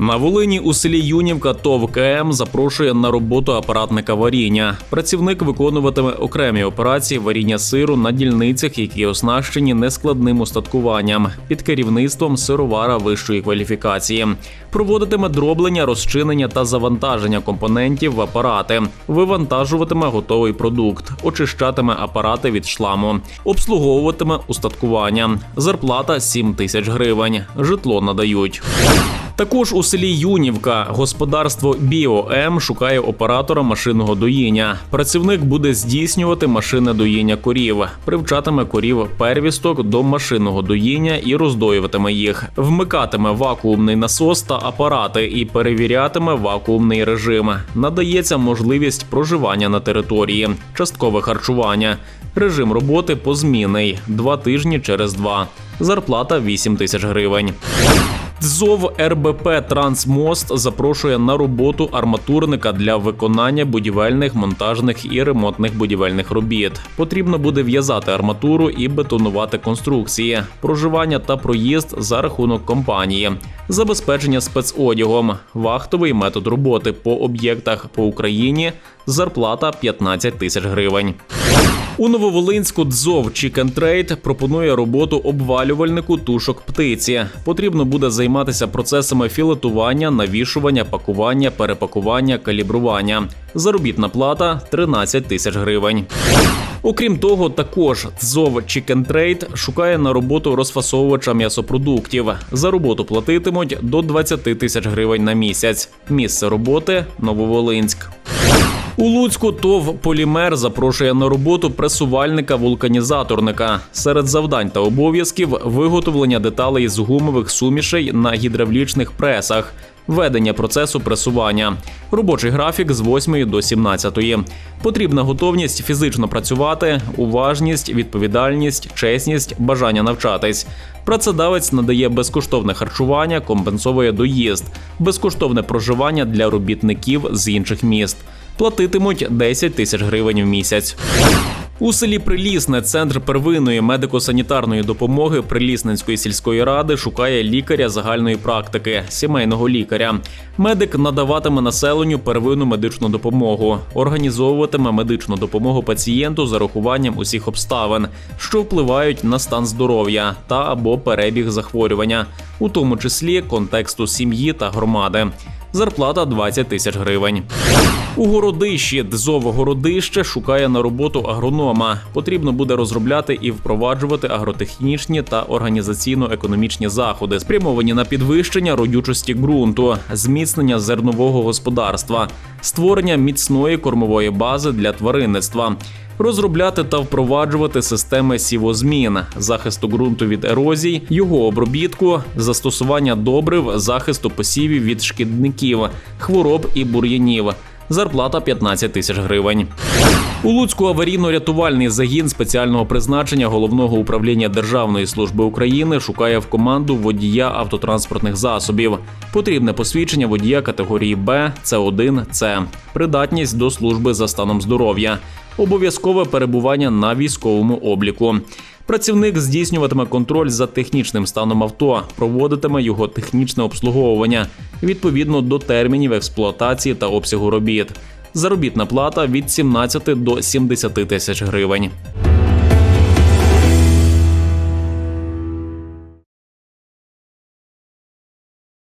На Волині у селі Юнівка ТОВ КМ запрошує на роботу апаратника варіння. Працівник виконуватиме окремі операції варіння сиру на дільницях, які оснащені нескладним устаткуванням під керівництвом сировара вищої кваліфікації. Проводитиме дроблення, розчинення та завантаження компонентів в апарати, вивантажуватиме готовий продукт, очищатиме апарати від шламу, обслуговуватиме устаткування. Зарплата 7 тисяч гривень. Житло надають. Також у селі Юнівка господарство «Біо-М» шукає оператора машинного доїння. Працівник буде здійснювати машинне доїння корів, привчатиме корів первісток до машинного доїння і роздоюватиме їх, вмикатиме вакуумний насос та апарати і перевірятиме вакуумний режим. Надається можливість проживання на території, часткове харчування. Режим роботи позмінний два тижні через два. Зарплата 8 тисяч гривень. ТЗОВ РБП Трансмост запрошує на роботу арматурника для виконання будівельних, монтажних і ремонтних будівельних робіт. Потрібно буде в'язати арматуру і бетонувати конструкції, проживання та проїзд за рахунок компанії, забезпечення спецодягом, вахтовий метод роботи по об'єктах по Україні. Зарплата 15 тисяч гривень. У Нововолинську дзов Chicken Trade пропонує роботу обвалювальнику тушок птиці. Потрібно буде займатися процесами філетування, навішування, пакування, перепакування, калібрування. Заробітна плата 13 тисяч гривень. Окрім того, також ТЗОВ Chicken Trade шукає на роботу розфасовувача м'ясопродуктів. За роботу платитимуть до 20 тисяч гривень на місяць. Місце роботи Нововолинськ. У Луцьку ТОВ Полімер запрошує на роботу пресувальника-вулканізаторника. Серед завдань та обов'язків виготовлення деталей з гумових сумішей на гідравлічних пресах. Ведення процесу пресування, робочий графік з 8 до 17. Потрібна готовність фізично працювати, уважність, відповідальність, чесність, бажання навчатись. Працедавець надає безкоштовне харчування, компенсовує доїзд, безкоштовне проживання для робітників з інших міст. Платитимуть 10 тисяч гривень в місяць. У селі Прилісне центр первинної медико-санітарної допомоги Прилісненської сільської ради шукає лікаря загальної практики, сімейного лікаря. Медик надаватиме населенню первинну медичну допомогу, організовуватиме медичну допомогу пацієнту з урахуванням усіх обставин, що впливають на стан здоров'я та або перебіг захворювання, у тому числі контексту сім'ї та громади. Зарплата 20 тисяч гривень. У городищі ДЗОВ Городище шукає на роботу агронома. Потрібно буде розробляти і впроваджувати агротехнічні та організаційно-економічні заходи, спрямовані на підвищення родючості ґрунту, зміцнення зернового господарства, створення міцної кормової бази для тваринництва. Розробляти та впроваджувати системи сівозмін, захисту ґрунту від ерозій, його обробітку, застосування добрив, захисту посівів від шкідників, хвороб і бур'янів. Зарплата 15 тисяч гривень. У Луцьку аварійно-рятувальний загін спеціального призначення головного управління Державної служби України шукає в команду водія автотранспортних засобів. Потрібне посвідчення водія категорії Б, С1, С, придатність до служби за станом здоров'я, обов'язкове перебування на військовому обліку. Працівник здійснюватиме контроль за технічним станом авто, проводитиме його технічне обслуговування відповідно до термінів експлуатації та обсягу робіт. Заробітна плата від 17 до 70 тисяч гривень.